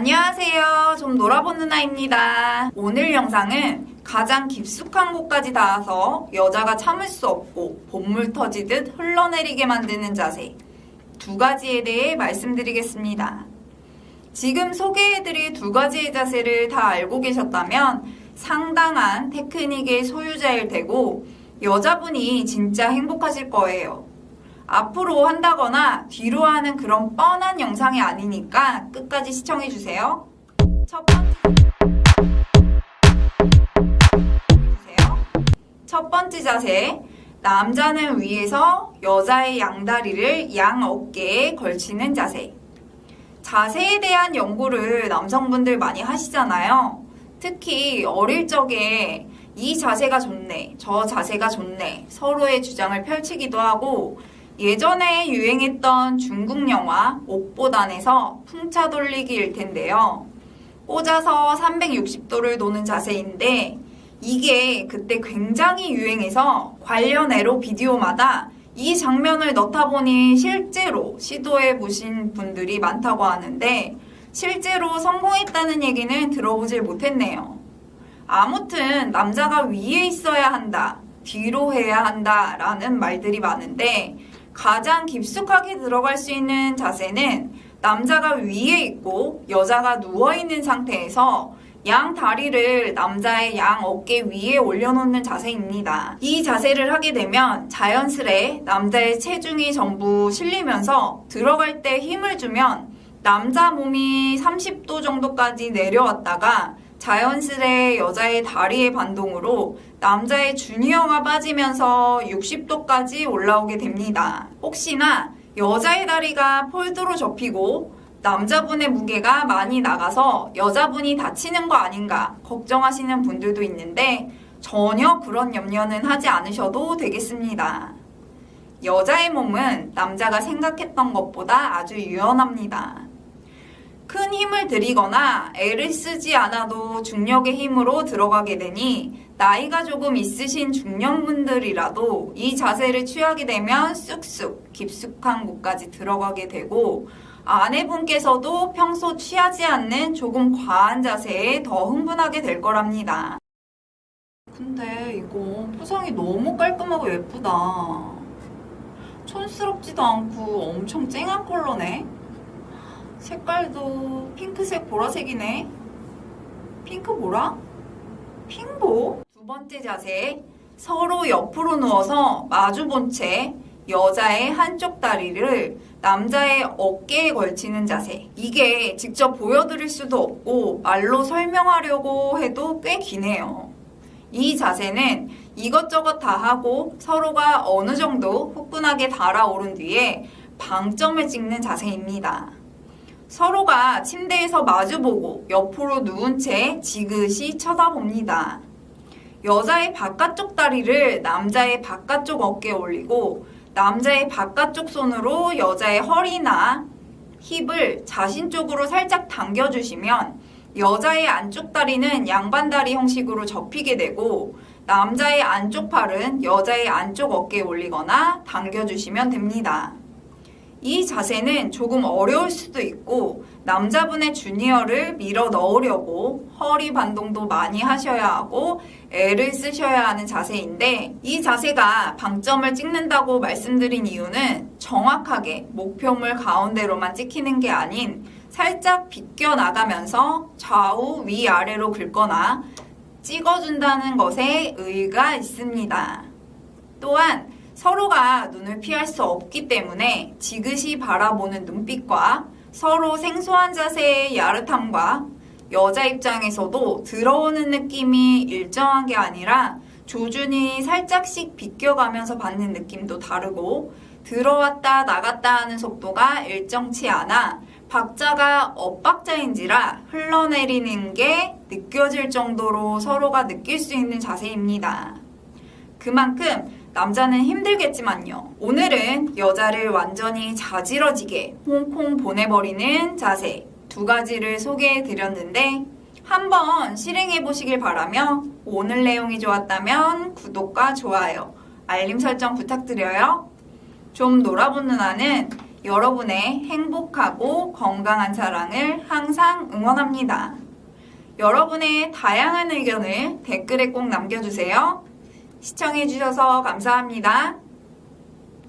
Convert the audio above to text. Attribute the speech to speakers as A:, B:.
A: 안녕하세요. 좀 놀아본 누나입니다. 오늘 영상은 가장 깊숙한 곳까지 닿아서 여자가 참을 수 없고 본물 터지듯 흘러내리게 만드는 자세 두 가지에 대해 말씀드리겠습니다. 지금 소개해드릴 두 가지의 자세를 다 알고 계셨다면 상당한 테크닉의 소유자일 테고 여자분이 진짜 행복하실 거예요. 앞으로 한다거나 뒤로 하는 그런 뻔한 영상이 아니니까 끝까지 시청해주세요. 첫 번째. 첫 번째 자세. 남자는 위에서 여자의 양다리를 양 어깨에 걸치는 자세. 자세에 대한 연구를 남성분들 많이 하시잖아요. 특히 어릴 적에 이 자세가 좋네, 저 자세가 좋네, 서로의 주장을 펼치기도 하고, 예전에 유행했던 중국 영화 옥보단에서 풍차 돌리기일 텐데요. 꽂아서 360도를 도는 자세인데, 이게 그때 굉장히 유행해서 관련 에로 비디오마다 이 장면을 넣다 보니 실제로 시도해 보신 분들이 많다고 하는데 실제로 성공했다는 얘기는 들어보질 못했네요. 아무튼 남자가 위에 있어야 한다, 뒤로 해야 한다 라는 말들이 많은데 가장 깊숙하게 들어갈 수 있는 자세는 남자가 위에 있고 여자가 누워 있는 상태에서 양 다리를 남자의 양 어깨 위에 올려놓는 자세입니다. 이 자세를 하게 되면 자연스레 남자의 체중이 전부 실리면서 들어갈 때 힘을 주면 남자 몸이 30도 정도까지 내려왔다가 자연스레 여자의 다리의 반동으로 남자의 주니어가 빠지면서 60도까지 올라오게 됩니다. 혹시나 여자의 다리가 폴드로 접히고 남자분의 무게가 많이 나가서 여자분이 다치는 거 아닌가 걱정하시는 분들도 있는데 전혀 그런 염려는 하지 않으셔도 되겠습니다. 여자의 몸은 남자가 생각했던 것보다 아주 유연합니다. 큰 힘을 들이거나 애를 쓰지 않아도 중력의 힘으로 들어가게 되니 나이가 조금 있으신 중년분들이라도 이 자세를 취하게 되면 쑥쑥 깊숙한 곳까지 들어가게 되고 아내분께서도 평소 취하지 않는 조금 과한 자세에 더 흥분하게 될 거랍니다. 근데 이거 포장이 너무 깔끔하고 예쁘다. 촌스럽지도 않고 엄청 쨍한 컬러네. 색깔도 핑크색 보라색이네. 핑크 보라? 핑보? 두 번째 자세. 서로 옆으로 누워서 마주 본 채 여자의 한쪽 다리를 남자의 어깨에 걸치는 자세. 이게 직접 보여드릴 수도 없고 말로 설명하려고 해도 꽤 기네요. 이 자세는 이것저것 다 하고 서로가 어느 정도 후끈하게 달아오른 뒤에 방점을 찍는 자세입니다. 서로가 침대에서 마주보고 옆으로 누운 채 지그시 쳐다봅니다. 여자의 바깥쪽 다리를 남자의 바깥쪽 어깨에 올리고 남자의 바깥쪽 손으로 여자의 허리나 힙을 자신 쪽으로 살짝 당겨주시면 여자의 안쪽 다리는 양반다리 형식으로 접히게 되고 남자의 안쪽 팔은 여자의 안쪽 어깨에 올리거나 당겨주시면 됩니다. 이 자세는 조금 어려울 수도 있고 남자분의 주니어를 밀어 넣으려고 허리 반동도 많이 하셔야 하고 애를 쓰셔야 하는 자세인데 이 자세가 방점을 찍는다고 말씀드린 이유는 정확하게 목표물 가운데로만 찍히는 게 아닌 살짝 비껴 나가면서 좌우 위아래로 긁거나 찍어준다는 것에 의의가 있습니다. 또한 서로가 눈을 피할 수 없기 때문에 지그시 바라보는 눈빛과 서로 생소한 자세의 야릇함과 여자 입장에서도 들어오는 느낌이 일정한 게 아니라 조준이 살짝씩 비껴가면서 받는 느낌도 다르고 들어왔다 나갔다 하는 속도가 일정치 않아 박자가 엇박자인지라 흘러내리는 게 느껴질 정도로 서로가 느낄 수 있는 자세입니다. 그만큼 남자는 힘들겠지만요. 오늘은 여자를 완전히 자지러지게 홍콩 보내버리는 자세 두 가지를 소개해 드렸는데 한번 실행해 보시길 바라며 오늘 내용이 좋았다면 구독과 좋아요, 알림 설정 부탁드려요. 좀 놀아본 누나는 여러분의 행복하고 건강한 사랑을 항상 응원합니다. 여러분의 다양한 의견을 댓글에 꼭 남겨주세요. 시청해주셔서 감사합니다.